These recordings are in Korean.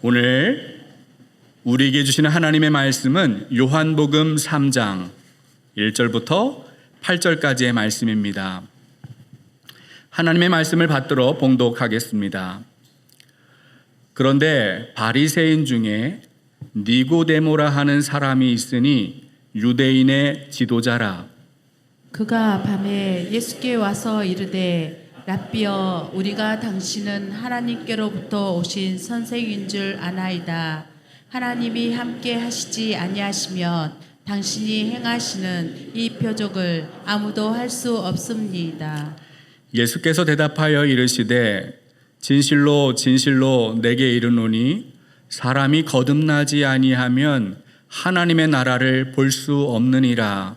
오늘 우리에게 주시는 하나님의 말씀은 요한복음 3장 1절부터 8절까지의 말씀입니다. 하나님의 말씀을 받들어 봉독하겠습니다. 그런데 바리새인 중에 니고데모라 하는 사람이 있으니 유대인의 지도자라 그가 밤에 예수께 와서 이르되 라비어 우리가 당신은 하나님께로부터 오신 선생인 줄 아나이다. 하나님이 함께 하시지 아니하시면 당신이 행하시는 이 표적을 아무도 할 수 없습니다. 예수께서 대답하여 이르시되 진실로 진실로 내게 이르노니 사람이 거듭나지 아니하면 하나님의 나라를 볼 수 없느니라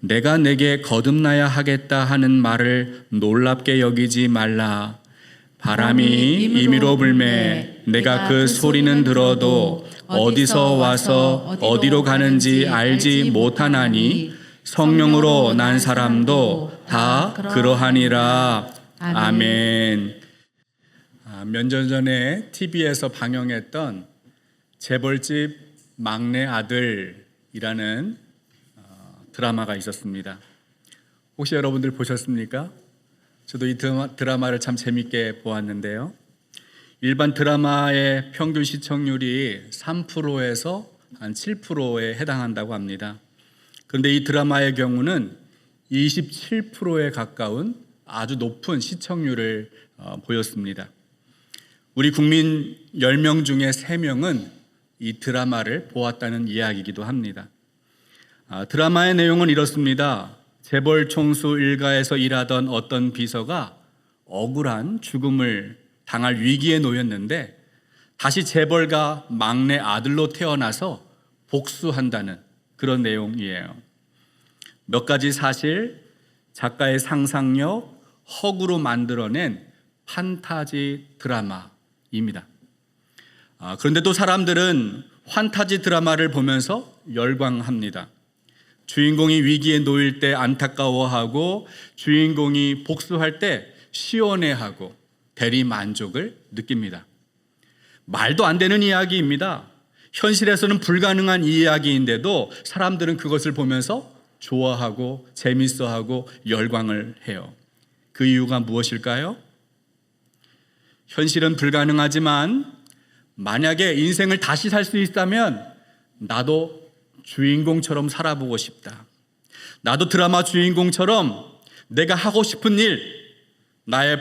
내가 내게 거듭나야 하겠다 하는 말을 놀랍게 여기지 말라. 바람이 임의로 불매 내가 그 소리는 들어도 어디서 와서 어디로 가는지 알지 못하나니 성령으로 난 사람도 다 그러하니라. 아멘. 아, 몇년 전에 TV에서 방영했던 재벌집 막내 아들이라는 어, 드라마가 있었습니다. 혹시 여러분들 보셨습니까? 저도 이 드라마, 드라마 를 참 재밌게 보았는데요. 일반 드라마의 평균 시청률이 3%에서 한 7%에 해당한다고 합니다. 그런데 이 드라마의 경우는 27%에 가까운 아주 높은 시청률을 어, 보였습니다. 우리 국민 10명 중에 3명은 이 드라마를 보았다는 이야기이기도 합니다. 아, 드라마의 내용은 이렇습니다. 재벌 총수 일가에서 일하던 어떤 비서가 억울한 죽음을 당할 위기에 놓였는데 다시 재벌가 막내 아들로 태어나서 복수한다는 그런 내용이에요. 몇 가지 사실, 작가의 상상력, 허구로 만들어낸 판타지 드라마입니다. 아, 그런데 또 사람들은 환타지 드라마를 보면서 열광합니다. 주인공이 위기에 놓일 때 안타까워하고 주인공이 복수할 때 시원해하고 대리 만족을 느낍니다. 말도 안 되는 이야기입니다. 현실에서는 불가능한 이야기인데도 사람들은 그것을 보면서 좋아하고 재밌어하고 열광을 해요. 그 이유가 무엇일까요? 현실은 불가능하지만 만약에 인생을 다시 살 수 있다면 나도 주인공처럼 살아보고 싶다. 나도 드라마 주인공처럼 내가 하고 싶은 일, 나의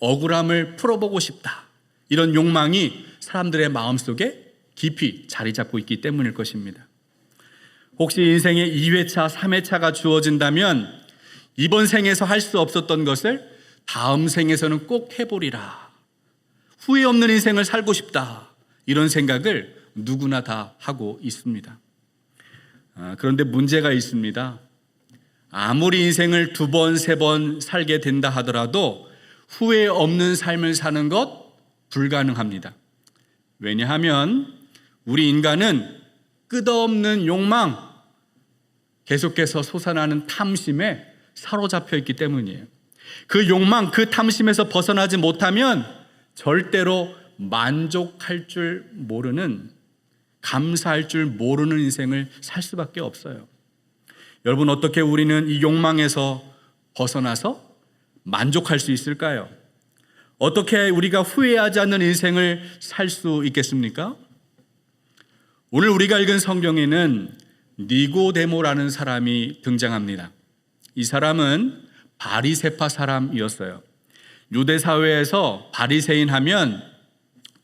억울함을 풀어보고 싶다. 이런 욕망이 사람들의 마음속에 깊이 자리 잡고 있기 때문일 것입니다. 혹시 인생에 2회차, 3회차가 주어진다면 이번 생에서 할 수 없었던 것을 다음 생에서는 꼭 해보리라. 후회 없는 인생을 살고 싶다. 이런 생각을 누구나 다 하고 있습니다. 아, 그런데 문제가 있습니다. 아무리 인생을 두 번, 세 번 살게 된다 하더라도 후회 없는 삶을 사는 것 불가능합니다. 왜냐하면 우리 인간은 끝없는 욕망, 계속해서 솟아나는 탐심에 사로잡혀 있기 때문이에요. 그 욕망, 그 탐심에서 벗어나지 못하면 절대로 만족할 줄 모르는, 감사할 줄 모르는 인생을 살 수밖에 없어요. 여러분, 어떻게 우리는 이 욕망에서 벗어나서 만족할 수 있을까요? 어떻게 우리가 후회하지 않는 인생을 살 수 있겠습니까? 오늘 우리가 읽은 성경에는 니고데모라는 사람이 등장합니다. 이 사람은 바리세파 사람이었어요. 유대 사회에서 바리새인 하면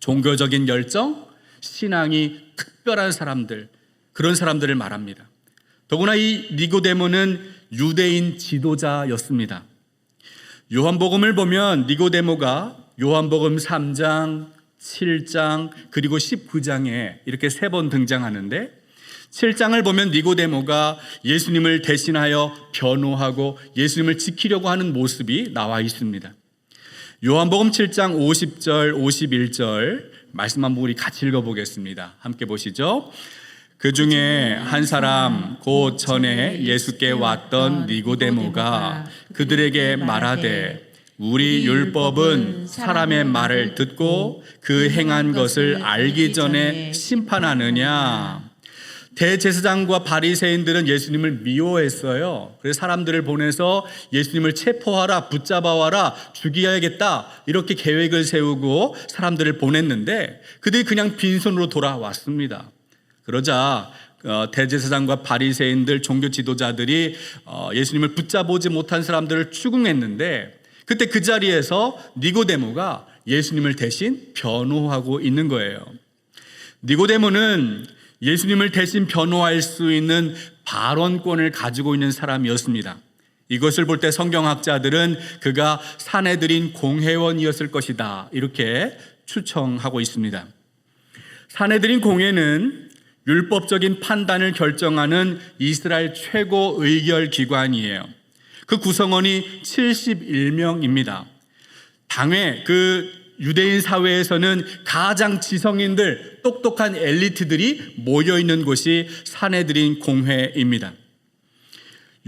종교적인 열정, 신앙이 특 별한 사람들, 그런 사람들을 말합니다. 더구나 이 니고데모는 유대인 지도자였습니다. 요한복음을 보면 니고데모가 요한복음 3장, 7장 그리고 19장에 이렇게 세 번 등장하는데 7장을 보면 니고데모가 예수님을 대신하여 변호하고 예수님을 지키려고 하는 모습이 나와 있습니다. 요한복음 7장 50절 51절 말씀 한번 우리 같이 읽어보겠습니다. 함께 보시죠. 그 중에 한 사람 곧 전에 예수께 왔던 니고데모가 그들에게 말하되 우리 율법은 사람의 말을 듣고 그 행한 것을 알기 전에 심판하느냐 대제사장과 바리새인들은 예수님을 미워했어요. 그래서 사람들을 보내서 예수님을 체포하라, 붙잡아와라, 죽여야겠다 이렇게 계획을 세우고 사람들을 보냈는데 그들이 그냥 빈손으로 돌아왔습니다. 그러자 어, 대제사장과 바리새인들 종교 지도자들이 어, 예수님을 붙잡오지 못한 사람들을 추궁했는데 그때 그 자리에서 니고데모가 예수님을 대신 변호하고 있는 거예요. 니고데모는 예수님을 대신 변호할 수 있는 발언권을 가지고 있는 사람이었습니다. 이것을 볼 때 성경학자들은 그가 사내들인 공회원이었을 것이다. 이렇게 추정하고 있습니다. 사내들인 공회는 율법적인 판단을 결정하는 이스라엘 최고 의결 기관이에요. 그 구성원이 71명입니다. 당회 그 유대인 사회에서는 가장 지성인들, 똑똑한 엘리트들이 모여 있는 곳이 사내들인 공회입니다.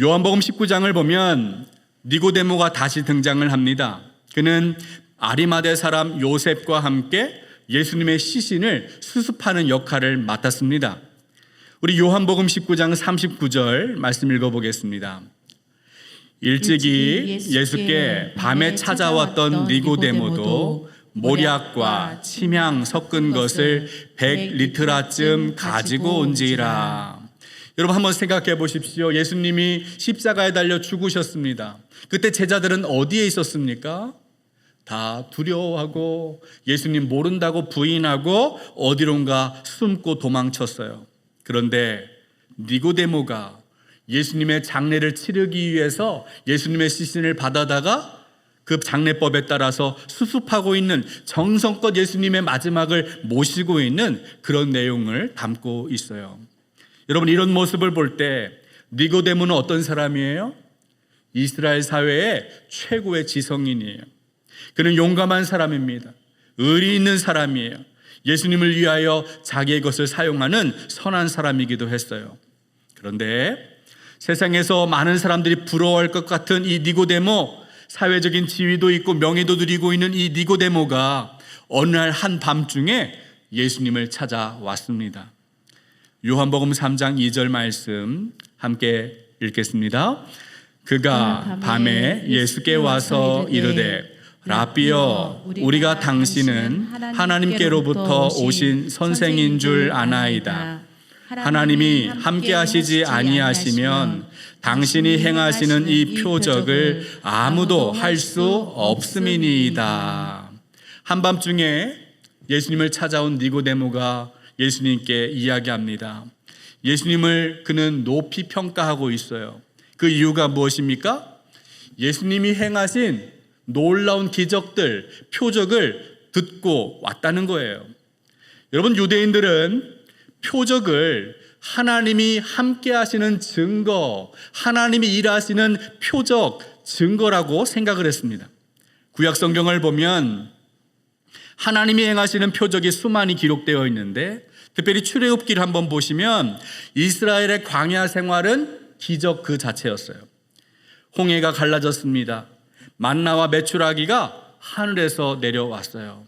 요한복음 19장을 보면 니고데모가 다시 등장을 합니다. 그는 아리마대 사람 요셉과 함께 예수님의 시신을 수습하는 역할을 맡았습니다. 우리 요한복음 19장 39절 말씀 읽어보겠습니다. 일찍이 예수께 밤에 찾아왔던 니고데모도 모략과 침향 섞은 것을 100리트라쯤 가지고 온지라. 여러분 한번 생각해 보십시오. 예수님이 십자가에 달려 죽으셨습니다. 그때 제자들은 어디에 있었습니까? 다 두려워하고 예수님 모른다고 부인하고 어디론가 숨고 도망쳤어요. 그런데 니고데모가 예수님의 장례를 치르기 위해서 예수님의 시신을 받아다가 그 장례법에 따라서 수습하고 있는 정성껏 예수님의 마지막을 모시고 있는 그런 내용을 담고 있어요. 여러분 이런 모습을 볼 때 니고데모는 어떤 사람이에요? 이스라엘 사회의 최고의 지성인이에요. 그는 용감한 사람입니다. 의리 있는 사람이에요. 예수님을 위하여 자기의 것을 사용하는 선한 사람이기도 했어요. 그런데 세상에서 많은 사람들이 부러워할 것 같은 이 니고데모, 사회적인 지위도 있고 명예도 누리고 있는 이 니고데모가 어느 날 한 밤중에 예수님을 찾아왔습니다. 요한복음 3장 2절 말씀 함께 읽겠습니다. 그가 밤에 예수께 와서 이르되 라비여 우리가 당신은 하나님께로부터 오신 선생인 줄 아나이다. 하나님이 함께 하시지 아니하시면 당신이 행하시는 이 표적을 아무도 할 수 없음이니이다. 한밤중에 예수님을 찾아온 니고데모가 예수님께 이야기합니다. 예수님을 그는 높이 평가하고 있어요. 그 이유가 무엇입니까? 예수님이 행하신 놀라운 기적들, 표적을 듣고 왔다는 거예요. 여러분, 유대인들은 표적을 하나님이 함께 하시는 증거, 하나님이 일하시는 표적, 증거라고 생각을 했습니다. 구약 성경을 보면 하나님이 행하시는 표적이 수많이 기록되어 있는데 특별히 출애굽기를 한번 보시면 이스라엘의 광야 생활은 기적 그 자체였어요. 홍해가 갈라졌습니다. 만나와 메추라기가 하늘에서 내려왔어요.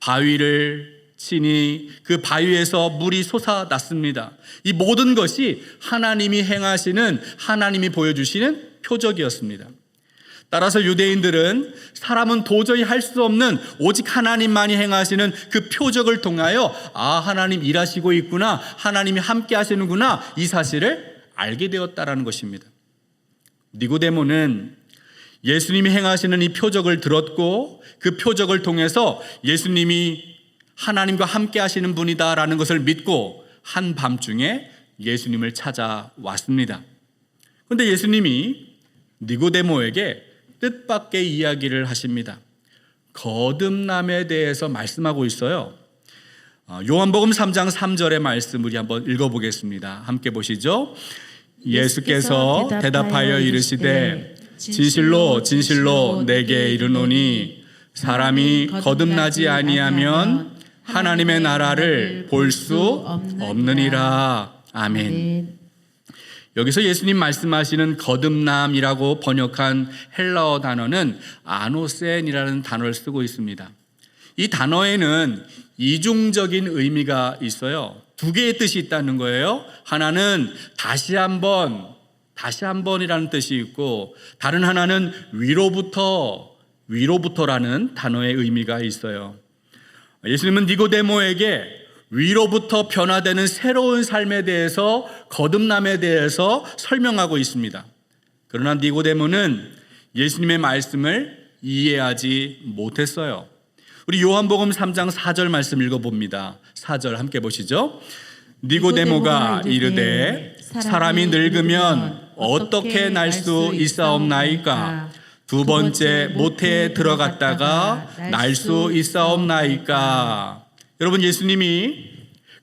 바위를 치니 그 바위에서 물이 솟아났습니다. 이 모든 것이 하나님이 행하시는 하나님이 보여주시는 표적이었습니다. 따라서 유대인들은 사람은 도저히 할 수 없는 오직 하나님만이 행하시는 그 표적을 통하여 아 하나님 일하시고 있구나 하나님이 함께 하시는구나 이 사실을 알게 되었다라는 것입니다. 니고데모는 예수님이 행하시는 이 표적을 들었고 그 표적을 통해서 예수님이 하나님과 함께 하시는 분이다라는 것을 믿고 한 밤중에 예수님을 찾아왔습니다. 그런데 예수님이 니고데모에게 뜻밖의 이야기를 하십니다. 거듭남에 대해서 말씀하고 있어요. 어, 요한복음 3장 3절의 말씀 우리 한번 읽어보겠습니다. 함께 보시죠. 예수께서 대답하여 이르시되 진실로 진실로 내게 이르노니 사람이 거듭나지 아니하면 하나님의 나라를 볼 수 없느니라. 아멘. 아멘. 여기서 예수님 말씀하시는 거듭남이라고 번역한 헬라어 단어는 아노센이라는 단어를 쓰고 있습니다. 이 단어에는 이중적인 의미가 있어요. 두 개의 뜻이 있다는 거예요. 하나는 다시 한번, 다시 한번이라는 뜻이 있고, 다른 하나는 위로부터, 위로부터라는 단어의 의미가 있어요. 예수님은 니고데모에게 위로부터 변화되는 새로운 삶에 대해서 거듭남에 대해서 설명하고 있습니다. 그러나 니고데모는 예수님의 말씀을 이해하지 못했어요. 우리 요한복음 3장 4절 말씀 읽어봅니다. 4절 함께 보시죠. 니고데모가 이르되 사람이 늙으면 어떻게 날 수 있사옵나이까 두 번째 모태에 들어갔다가 날 수 있사옵나이까 여러분 예수님이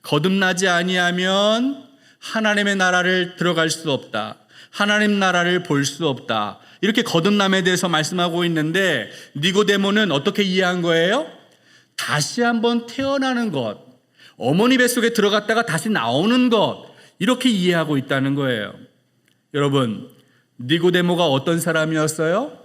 거듭나지 아니하면 하나님의 나라를 들어갈 수 없다. 하나님 나라를 볼 수 없다. 이렇게 거듭남에 대해서 말씀하고 있는데 니고데모는 어떻게 이해한 거예요? 다시 한번 태어나는 것. 어머니 뱃속에 들어갔다가 다시 나오는 것. 이렇게 이해하고 있다는 거예요. 여러분, 니고데모가 어떤 사람이었어요?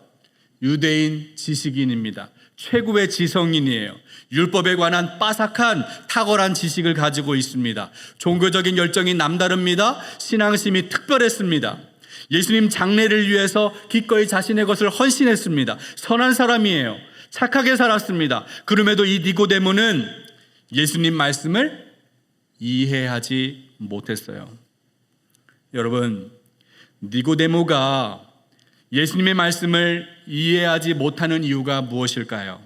유대인 지식인입니다. 최고의 지성인이에요. 율법에 관한 빠삭한 탁월한 지식을 가지고 있습니다. 종교적인 열정이 남다릅니다. 신앙심이 특별했습니다. 예수님 장례를 위해서 기꺼이 자신의 것을 헌신했습니다. 선한 사람이에요. 착하게 살았습니다. 그럼에도 이 니고데모는 예수님 말씀을 이해하지 못했어요. 여러분, 니고데모가 예수님의 말씀을 이해하지 못하는 이유가 무엇일까요?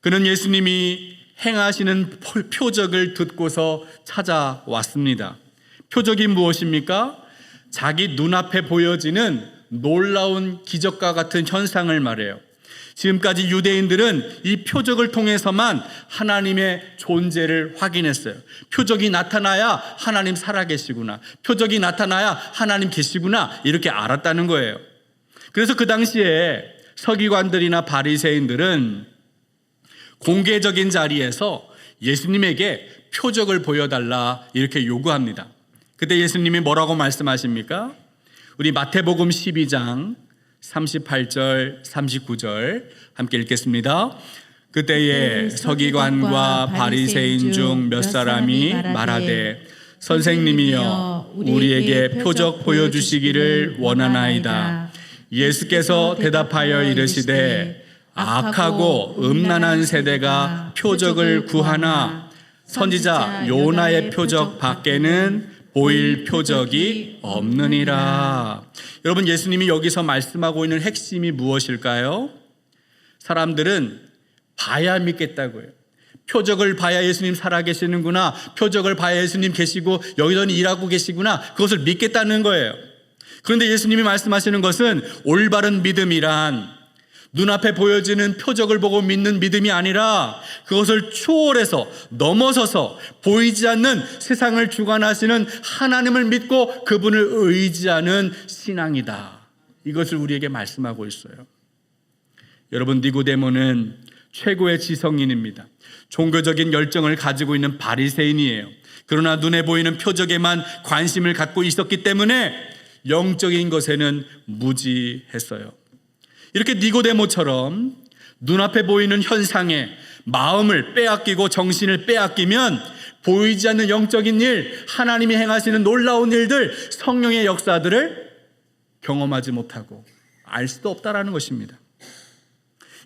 그는 예수님이 행하시는 표적을 듣고서 찾아왔습니다. 표적이 무엇입니까? 자기 눈앞에 보여지는 놀라운 기적과 같은 현상을 말해요. 지금까지 유대인들은 이 표적을 통해서만 하나님의 존재를 확인했어요. 표적이 나타나야 하나님 살아계시구나. 표적이 나타나야 하나님 계시구나. 이렇게 알았다는 거예요. 그래서 그 당시에 서기관들이나 바리새인들은 공개적인 자리에서 예수님에게 표적을 보여달라 이렇게 요구합니다. 그때 예수님이 뭐라고 말씀하십니까? 우리 마태복음 12장 38절, 39절 함께 읽겠습니다. 그때에 서기관과 바리새인 중 몇 사람이 말하되 선생님이여 우리에게 표적 보여주시기를 원하나이다. 예수께서 대답하여 이르시되 악하고 음란한 세대가 표적을 구하나 선지자 요나의 표적 밖에는 보일 표적이 없느니라. 여러분 예수님이 여기서 말씀하고 있는 핵심이 무엇일까요? 사람들은 봐야 믿겠다고요. 표적을 봐야 예수님 살아계시는구나. 표적을 봐야 예수님 계시고 여기서는 일하고 계시구나. 그것을 믿겠다는 거예요. 그런데 예수님이 말씀하시는 것은 올바른 믿음이란 눈앞에 보여지는 표적을 보고 믿는 믿음이 아니라 그것을 초월해서 넘어서서 보이지 않는 세상을 주관하시는 하나님을 믿고 그분을 의지하는 신앙이다. 이것을 우리에게 말씀하고 있어요. 여러분 니고데모는 최고의 지성인입니다. 종교적인 열정을 가지고 있는 바리새인이에요. 그러나 눈에 보이는 표적에만 관심을 갖고 있었기 때문에 영적인 것에는 무지했어요. 이렇게 니고데모처럼 눈앞에 보이는 현상에 마음을 빼앗기고 정신을 빼앗기면 보이지 않는 영적인 일, 하나님이 행하시는 놀라운 일들, 성령의 역사들을 경험하지 못하고 알 수도 없다라는 것입니다.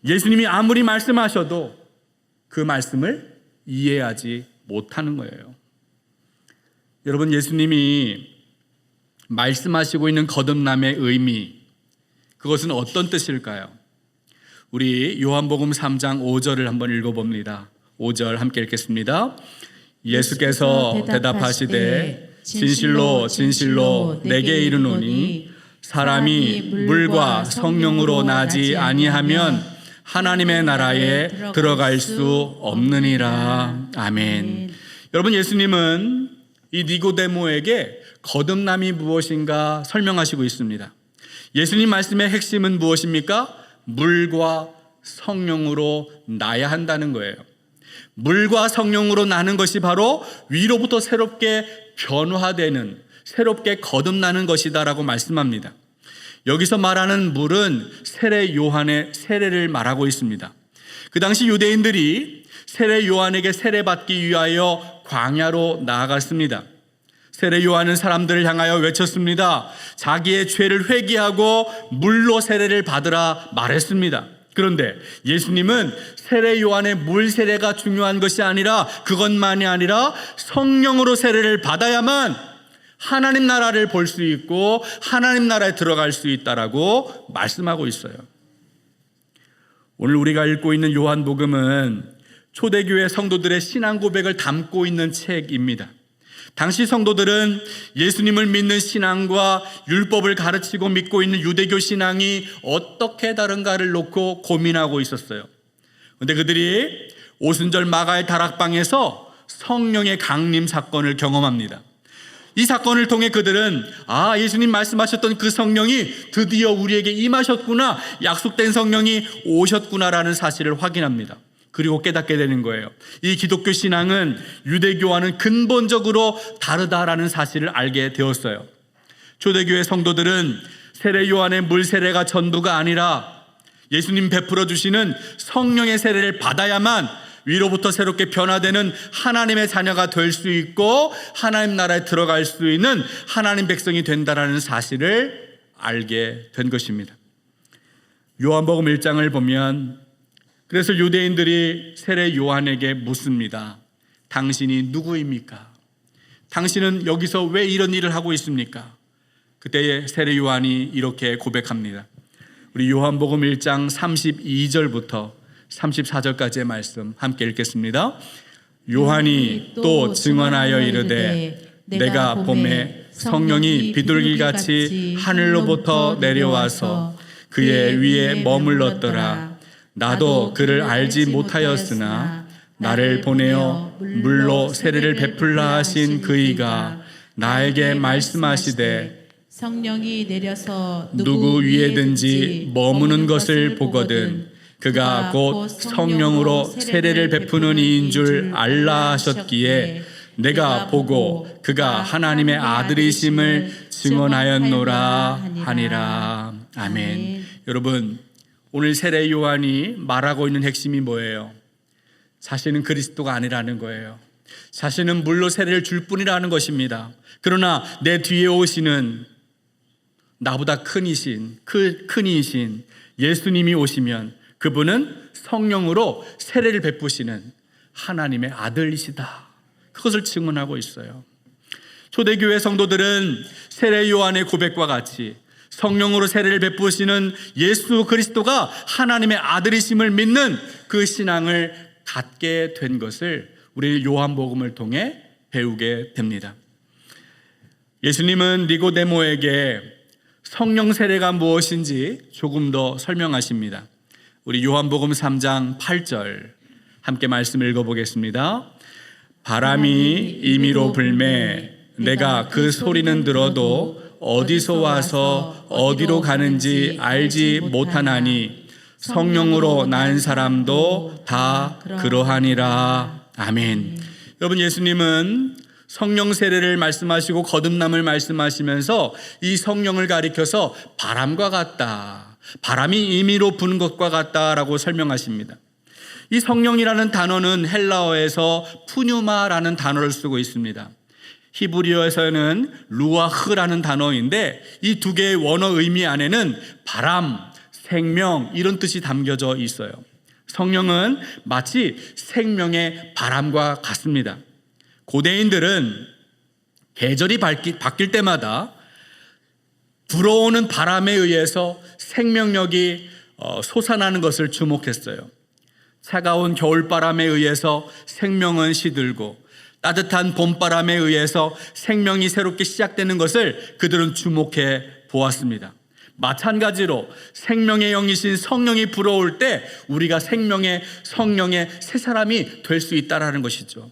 예수님이 아무리 말씀하셔도 그 말씀을 이해하지 못하는 거예요. 여러분, 예수님이 말씀하시고 있는 거듭남의 의미, 그것은 어떤 뜻일까요? 우리 요한복음 3장 5절을 한번 읽어봅니다. 5절 함께 읽겠습니다. 예수께서 대답하시되 진실로 진실로 내게 이르노니 사람이 물과 성령으로 나지 아니하면 하나님의 나라에 들어갈 수 없느니라. 아멘. 여러분 예수님은 이 니고데모에게 거듭남이 무엇인가 설명하시고 있습니다. 예수님 말씀의 핵심은 무엇입니까? 물과 성령으로 나야 한다는 거예요. 물과 성령으로 나는 것이 바로 위로부터 새롭게 변화되는 새롭게 거듭나는 것이다라고 말씀합니다. 여기서 말하는 물은 세례 요한의 세례를 말하고 있습니다. 그 당시 유대인들이 세례 요한에게 세례받기 위하여 광야로 나아갔습니다. 세례 요한은 사람들을 향하여 외쳤습니다. 자기의 죄를 회개하고 물로 세례를 받으라 말했습니다. 그런데 예수님은 세례 요한의 물 세례가 중요한 것이 아니라 그것만이 아니라 성령으로 세례를 받아야만 하나님 나라를 볼 수 있고 하나님 나라에 들어갈 수 있다라고 말씀하고 있어요. 오늘 우리가 읽고 있는 요한복음은 초대교회 성도들의 신앙 고백을 담고 있는 책입니다. 당시 성도들은 예수님을 믿는 신앙과 율법을 가르치고 믿고 있는 유대교 신앙이 어떻게 다른가를 놓고 고민하고 있었어요. 근데 그들이 오순절 마가의 다락방에서 성령의 강림 사건을 경험합니다. 이 사건을 통해 그들은 아, 예수님 말씀하셨던 그 성령이 드디어 우리에게 임하셨구나. 약속된 성령이 오셨구나라는 사실을 확인합니다. 그리고 깨닫게 되는 거예요. 이 기독교 신앙은 유대교와는 근본적으로 다르다라는 사실을 알게 되었어요. 초대교회 성도들은 세례 요한의 물 세례가 전부가 아니라 예수님 베풀어 주시는 성령의 세례를 받아야만 위로부터 새롭게 변화되는 하나님의 자녀가 될 수 있고 하나님 나라에 들어갈 수 있는 하나님 백성이 된다라는 사실을 알게 된 것입니다. 요한복음 1장을 보면 그래서 유대인들이 세례 요한에게 묻습니다. 당신이 누구입니까? 당신은 여기서 왜 이런 일을 하고 있습니까? 그때에 세례 요한이 이렇게 고백합니다. 우리 요한복음 1장 32절부터 34절까지의 말씀 함께 읽겠습니다. 요한이 또 증언하여 이르되 내가 봄에 성령이 비둘기같이 하늘로부터 내려와서 그의 위에 머물렀더라. 나도 그를 알지 못하였으나 나를 보내어 물로 세례를 베풀라 하신 그이가 나에게 말씀하시되 성령이 내려서 누구 위에든지 머무는 것을 보거든 그가 곧 성령으로 세례를 베푸는 이인 줄 알라 하셨기에 내가 보고 그가 하나님의 아들이심을 증언하였노라 하니라. 아멘. 여러분 오늘 세례 요한이 말하고 있는 핵심이 뭐예요? 자신은 그리스도가 아니라는 거예요. 자신은 물로 세례를 줄 뿐이라는 것입니다. 그러나 내 뒤에 오시는 나보다 큰 이신 그 큰 이신 예수님이 오시면 그분은 성령으로 세례를 베푸시는 하나님의 아들이시다. 그것을 증언하고 있어요. 초대교회 성도들은 세례 요한의 고백과 같이 성령으로 세례를 베푸시는 예수 그리스도가 하나님의 아들이심을 믿는 그 신앙을 갖게 된 것을 우리 요한복음을 통해 배우게 됩니다. 예수님은 니고데모에게 성령 세례가 무엇인지 조금 더 설명하십니다. 우리 요한복음 3장 8절 함께 말씀 읽어보겠습니다. 바람이 임의로 불매 내가 그 소리는 들어도 어디서 와서 어디로 가는지 알지 못하나니 성령으로 난 사람도 다 그러하니라. 아멘. 여러분 예수님은 성령 세례를 말씀하시고 거듭남을 말씀하시면서 이 성령을 가리켜서 바람과 같다. 바람이 임의로 부는 것과 같다라고 설명하십니다. 이 성령이라는 단어는 헬라어에서 푸뉴마라는 단어를 쓰고 있습니다. 히브리어에서는 루아흐라는 단어인데 이 두 개의 원어 의미 안에는 바람, 생명 이런 뜻이 담겨져 있어요. 성령은 마치 생명의 바람과 같습니다. 고대인들은 계절이 바뀔 때마다 불어오는 바람에 의해서 생명력이 어, 솟아나는 것을 주목했어요. 차가운 겨울바람에 의해서 생명은 시들고 따뜻한 봄바람에 의해서 생명이 새롭게 시작되는 것을 그들은 주목해 보았습니다. 마찬가지로 생명의 영이신 성령이 불어올 때 우리가 생명의 성령의 새 사람이 될 수 있다라는 것이죠.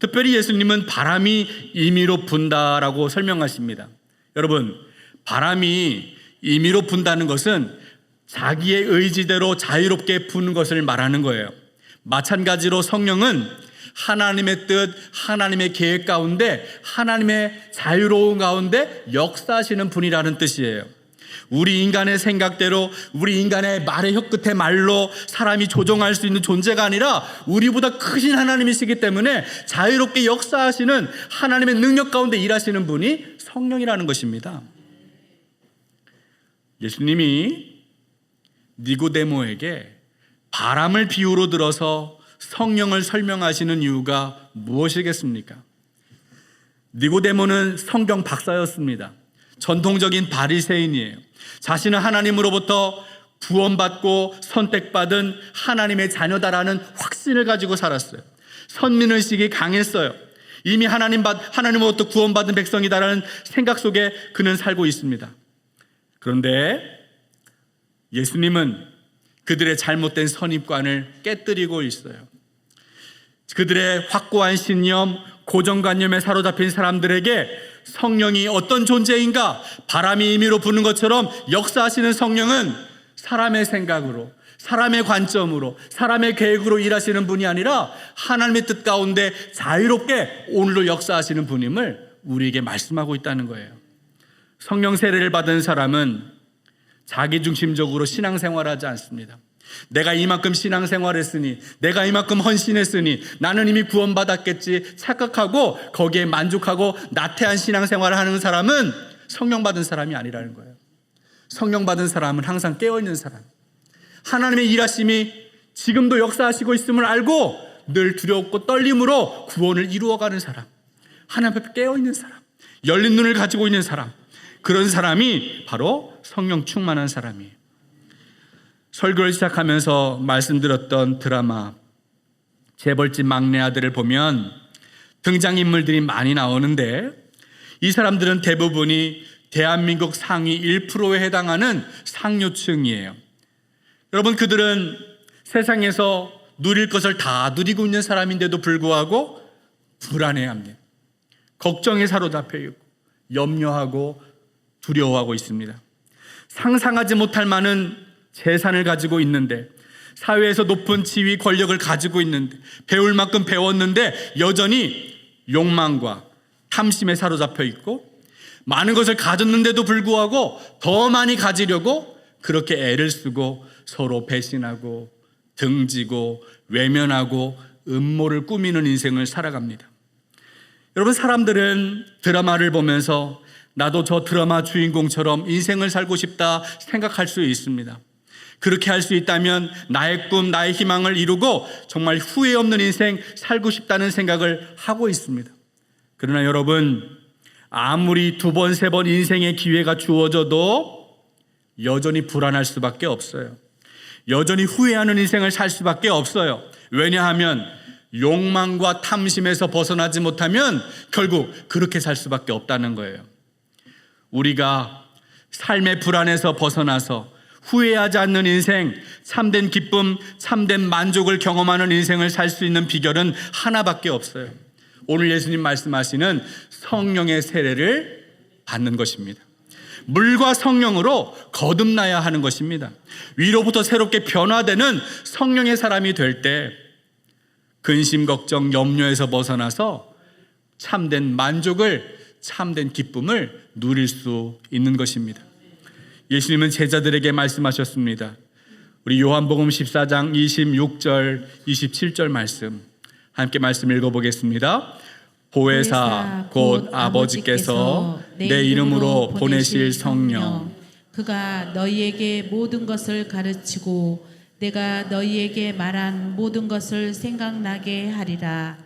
특별히 예수님은 바람이 임의로 분다라고 설명하십니다. 여러분, 바람이 임의로 분다는 것은 자기의 의지대로 자유롭게 부는 것을 말하는 거예요. 마찬가지로 성령은 하나님의 뜻, 하나님의 계획 가운데, 하나님의 자유로운 가운데 역사하시는 분이라는 뜻이에요. 우리 인간의 생각대로, 우리 인간의 말의 혀끝의 말로 사람이 조종할 수 있는 존재가 아니라 우리보다 크신 하나님이시기 때문에 자유롭게 역사하시는 하나님의 능력 가운데 일하시는 분이 성령이라는 것입니다. 예수님이 니고데모에게 바람을 비유로 들어서 성령을 설명하시는 이유가 무엇이겠습니까? 니고데모는 성경 박사였습니다. 전통적인 바리새인이에요. 자신은 하나님으로부터 구원받고 선택받은 하나님의 자녀다라는 확신을 가지고 살았어요. 선민의식이 강했어요. 이미 하나님 받, 하나님으로부터 구원받은 백성이다라는 생각 속에 그는 살고 있습니다. 그런데 예수님은 그들의 잘못된 선입관을 깨뜨리고 있어요. 그들의 확고한 신념, 고정관념에 사로잡힌 사람들에게 성령이 어떤 존재인가, 바람이 임의로 부는 것처럼 역사하시는 성령은 사람의 생각으로, 사람의 관점으로, 사람의 계획으로 일하시는 분이 아니라 하나님의 뜻 가운데 자유롭게 오늘도 역사하시는 분임을 우리에게 말씀하고 있다는 거예요. 성령 세례를 받은 사람은 자기중심적으로 신앙생활하지 않습니다. 내가 이만큼 신앙생활 했으니, 내가 이만큼 헌신했으니, 나는 이미 구원받았겠지 착각하고 거기에 만족하고 나태한 신앙생활을 하는 사람은 성령 받은 사람이 아니라는 거예요. 성령 받은 사람은 항상 깨어있는 사람. 하나님의 일하심이 지금도 역사하시고 있음을 알고 늘 두렵고 떨림으로 구원을 이루어가는 사람. 하나님 앞에 깨어있는 사람. 열린 눈을 가지고 있는 사람. 그런 사람이 바로 성령 충만한 사람이에요. 설교를 시작하면서 말씀드렸던 드라마 재벌집 막내 아들을 보면 등장인물들이 많이 나오는데 이 사람들은 대부분이 대한민국 상위 1%에 해당하는 상류층이에요. 여러분 그들은 세상에서 누릴 것을 다 누리고 있는 사람인데도 불구하고 불안해합니다. 걱정에 사로잡혀 있고 염려하고 두려워하고 있습니다. 상상하지 못할 많은 재산을 가지고 있는데 사회에서 높은 지위 권력을 가지고 있는데 배울 만큼 배웠는데 여전히 욕망과 탐심에 사로잡혀 있고 많은 것을 가졌는데도 불구하고 더 많이 가지려고 그렇게 애를 쓰고 서로 배신하고 등지고 외면하고 음모를 꾸미는 인생을 살아갑니다. 여러분 사람들은 드라마를 보면서 나도 저 드라마 주인공처럼 인생을 살고 싶다 생각할 수 있습니다. 그렇게 할 수 있다면 나의 꿈, 나의 희망을 이루고 정말 후회 없는 인생 살고 싶다는 생각을 하고 있습니다. 그러나 여러분, 아무리 두 번, 세 번 인생의 기회가 주어져도 여전히 불안할 수밖에 없어요. 여전히 후회하는 인생을 살 수밖에 없어요. 왜냐하면 욕망과 탐심에서 벗어나지 못하면 결국 그렇게 살 수밖에 없다는 거예요. 우리가 삶의 불안에서 벗어나서 후회하지 않는 인생, 참된 기쁨, 참된 만족을 경험하는 인생을 살 수 있는 비결은 하나밖에 없어요. 오늘 예수님 말씀하시는 성령의 세례를 받는 것입니다. 물과 성령으로 거듭나야 하는 것입니다. 위로부터 새롭게 변화되는 성령의 사람이 될 때 근심, 걱정, 염려에서 벗어나서 참된 만족을, 참된 기쁨을 누릴 수 있는 것입니다. 예수님은 제자들에게 말씀하셨습니다. 우리 요한복음 14장 26절, 27절 말씀 함께 말씀 읽어보겠습니다. 보혜사 곧 아버지께서 내 이름으로 보내실 성령 그가 너희에게 모든 것을 가르치고 내가 너희에게 말한 모든 것을 생각나게 하리라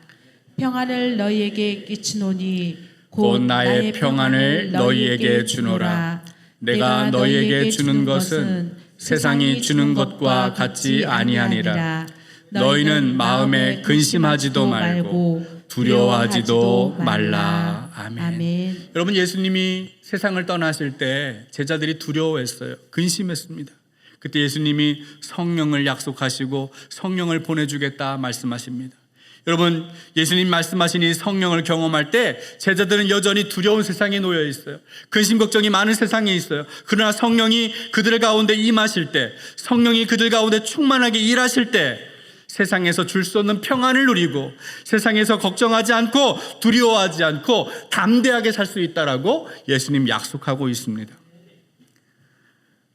평안을 너희에게 끼치노니 곧 나의 평안을 너희에게 주노라. 내가 너희에게 주는 것은 세상이 주는 것과 같지 아니하니라. 너희는 마음에 근심하지도 말고 두려워하지도 말라. 아멘. 아멘. 여러분 예수님이 세상을 떠나실 때 제자들이 두려워했어요. 근심했습니다. 그때 예수님이 성령을 약속하시고 성령을 보내주겠다 말씀하십니다. 여러분 예수님 말씀하신 이 성령을 경험할 때 제자들은 여전히 두려운 세상에 놓여 있어요. 근심 걱정이 많은 세상에 있어요. 그러나 성령이 그들 가운데 임하실 때, 성령이 그들 가운데 충만하게 일하실 때 세상에서 줄 수 없는 평안을 누리고 세상에서 걱정하지 않고 두려워하지 않고 담대하게 살 수 있다라고 예수님 약속하고 있습니다.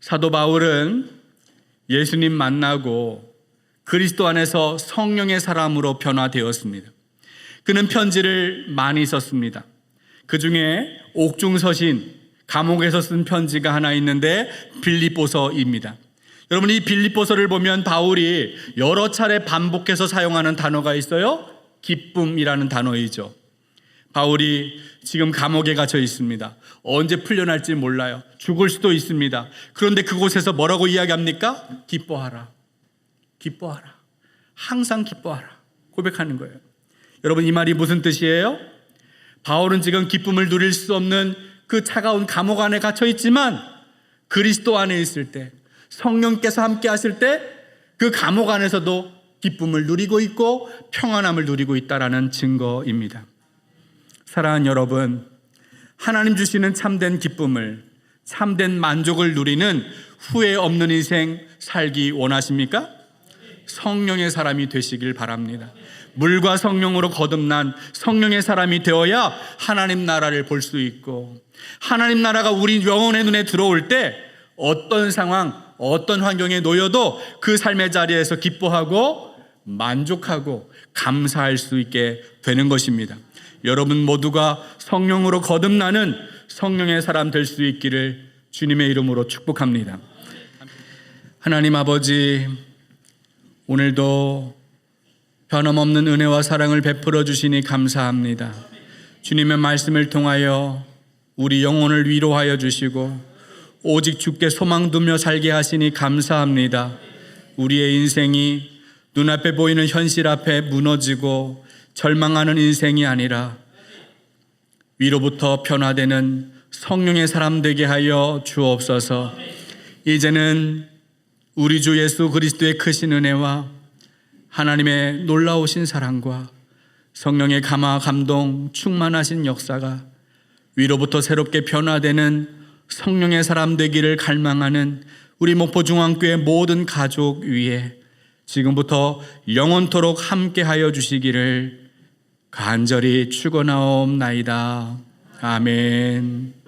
사도 바울은 예수님 만나고 그리스도 안에서 성령의 사람으로 변화되었습니다. 그는 편지를 많이 썼습니다. 그 중에 옥중서신 감옥에서 쓴 편지가 하나 있는데 빌립보서입니다. 여러분 이 빌립보서를 보면 바울이 여러 차례 반복해서 사용하는 단어가 있어요. 기쁨이라는 단어이죠. 바울이 지금 감옥에 갇혀 있습니다. 언제 풀려날지 몰라요. 죽을 수도 있습니다. 그런데 그곳에서 뭐라고 이야기합니까? 기뻐하라. 기뻐하라. 항상 기뻐하라. 고백하는 거예요. 여러분 이 말이 무슨 뜻이에요? 바울은 지금 기쁨을 누릴 수 없는 그 차가운 감옥 안에 갇혀 있지만 그리스도 안에 있을 때 성령께서 함께 하실 때 그 감옥 안에서도 기쁨을 누리고 있고 평안함을 누리고 있다라는 증거입니다. 사랑하는 여러분, 하나님 주시는 참된 기쁨을 참된 만족을 누리는 후회 없는 인생 살기 원하십니까? 성령의 사람이 되시길 바랍니다. 물과 성령으로 거듭난 성령의 사람이 되어야 하나님 나라를 볼 수 있고 하나님 나라가 우리 영혼의 눈에 들어올 때 어떤 상황, 어떤 환경에 놓여도 그 삶의 자리에서 기뻐하고 만족하고 감사할 수 있게 되는 것입니다. 여러분 모두가 성령으로 거듭나는 성령의 사람 될 수 있기를 주님의 이름으로 축복합니다. 하나님 아버지, 오늘도 변함없는 은혜와 사랑을 베풀어 주시니 감사합니다. 주님의 말씀을 통하여 우리 영혼을 위로하여 주시고 오직 주께 소망 두며 살게 하시니 감사합니다. 우리의 인생이 눈앞에 보이는 현실 앞에 무너지고 절망하는 인생이 아니라 위로부터 변화되는 성령의 사람 되게 하여 주옵소서. 이제는 우리 주 예수 그리스도의 크신 은혜와 하나님의 놀라우신 사랑과 성령의 감화 감동 충만하신 역사가 위로부터 새롭게 변화되는 성령의 사람 되기를 갈망하는 우리 목포 중앙교회 모든 가족 위에 지금부터 영원토록 함께하여 주시기를 간절히 축원하옵나이다. 아멘.